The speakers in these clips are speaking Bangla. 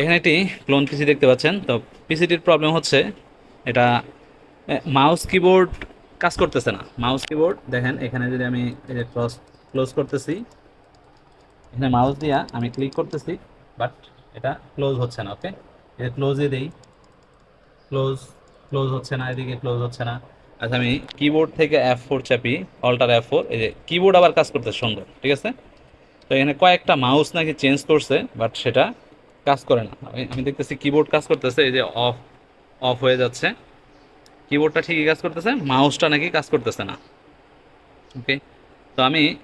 এখানে একটি ক্লোন পিসি দেখতে পাচ্ছেন। তো পিসিটির প্রবলেম হচ্ছে, এটা মাউস কিবোর্ড কাজ করতেছে না। মাউস কিবোর্ড দেখেন, এখানে যদি আমি এই যে ক্লোজ ক্লোজ করতেছি, এখানে মাউস দিয়া আমি ক্লিক করতেছি বাট এটা ক্লোজ হচ্ছে না ওকে এটা ক্লোজে দেই। ক্লোজ ক্লোজ হচ্ছে না, এদিকে ক্লোজ হচ্ছে না। আচ্ছা আমি কিবোর্ড থেকে এফ ফোর চাপি অল্টার এফ ফোর এই যে কিবোর্ড আবার কাজ করতে সুন্দর, ঠিক আছে? তো এখানে কয়েকটা মাউস নাকি চেঞ্জ করছে বাট সেটা কাজ করে না। আমি- দেখতেছি কিবোর্ড কাজ করতেছে, এই যে অফ অফ হয়ে যাচ্ছে। কিবোর্ডটা ঠিকই কাজ করতেছে মাউসটা নাকি কাজ করতেছে না। ওকে তো আমি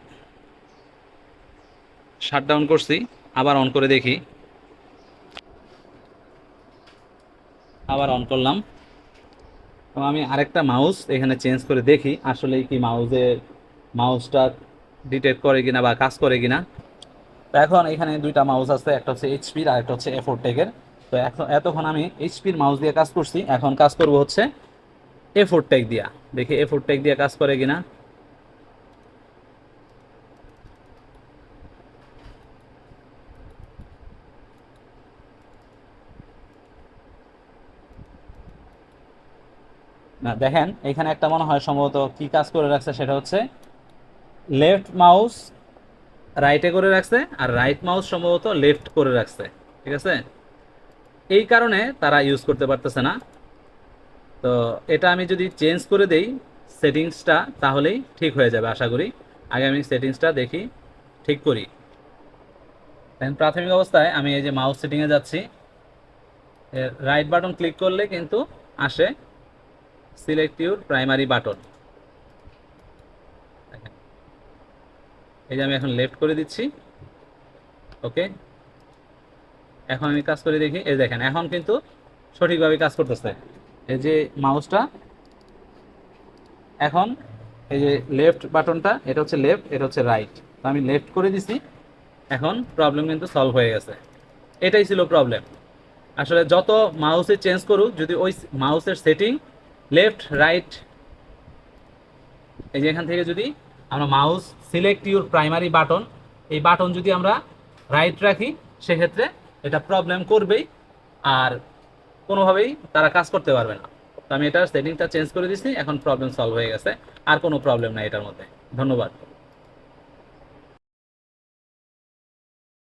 শাট ডাউন করছি, আবার অন করে দেখি। আবার অন করলাম। তো আমি আরেকটা মাউস এখানে চেঞ্জ করে দেখি আসলে কি মাউসের মাউসটা ডিটেক্ট করে কিনা বা কাজ করে কিনা। তো এখন এখানে দুইটা মাউস আছে, একটা হচ্ছে এইচপির আর একটা হচ্ছে এফোর টেকের তো এখন এতক্ষণ আমি এইচপির মাউস দিয়ে কাজ করছি, এখন কাজ করব হচ্ছে এফোর টেক দিয়া। দেখি এফোর টেক দিয়ে কাজ করে কিনা। না, দেখেন, এখানে একটা মনে হয় সম্ভবত কি কাজ করে রাখছে সেটা হচ্ছে লেফট মাউস রাইটে করে রাখছে আর রাইট মাউস সম্ভবত লেফট করে রাখছে, ঠিক আছে? এই কারণে তারা ইউজ করতে পারতেছে না। তো এটা আমি যদি চেঞ্জ করে দেই সেটিংসটা, তাহলেই ঠিক হয়ে যাবে আশা করি। আগে আমি সেটিংসটা দেখি, ঠিক করি। দেন প্রাথমিক অবস্থায় আমি এই যে মাউস সেটিংয়ে যাচ্ছি। রাইট বাটন ক্লিক করলে কিন্তু আসে সিলেক্ট ইউর প্রাইমারি বাটন এই যে আমি এখন লেফট করে দিচ্ছি। ওকে এখন আমি কাজ করে দেখি। এই দেখেন, এখন কিন্তু সঠিকভাবে কাজ করতেছে। এই যে মাউসটা এখন এই যে লেফট বাটনটা এটা হচ্ছে লেফট এটা হচ্ছে রাইট তো আমি লেফট করে দিছি। এখন প্রবলেম কিন্তু সলভ হয়ে গেছে। এটাই ছিল প্রবলেম আসলে যত মাউসে চেঞ্জ করুক, যদি ওই মাউসের সেটিং লেফট রাইট এই যে এখান থেকে যদি আমরা mouse select your primary button এই বাটন যদি আমরা রাইট রাখি, সেক্ষেত্রে এটা প্রবলেম করবেই আর কোনোভাবেই তারা কাজ করতে পারবে না। তো আমি এটার সেটিংটা চেঞ্জ করে দিচ্ছি এখন প্রবলেম সলভ হয়ে গেছে। আর কোনো প্রবলেম নাই এটার মধ্যে। ধন্যবাদ।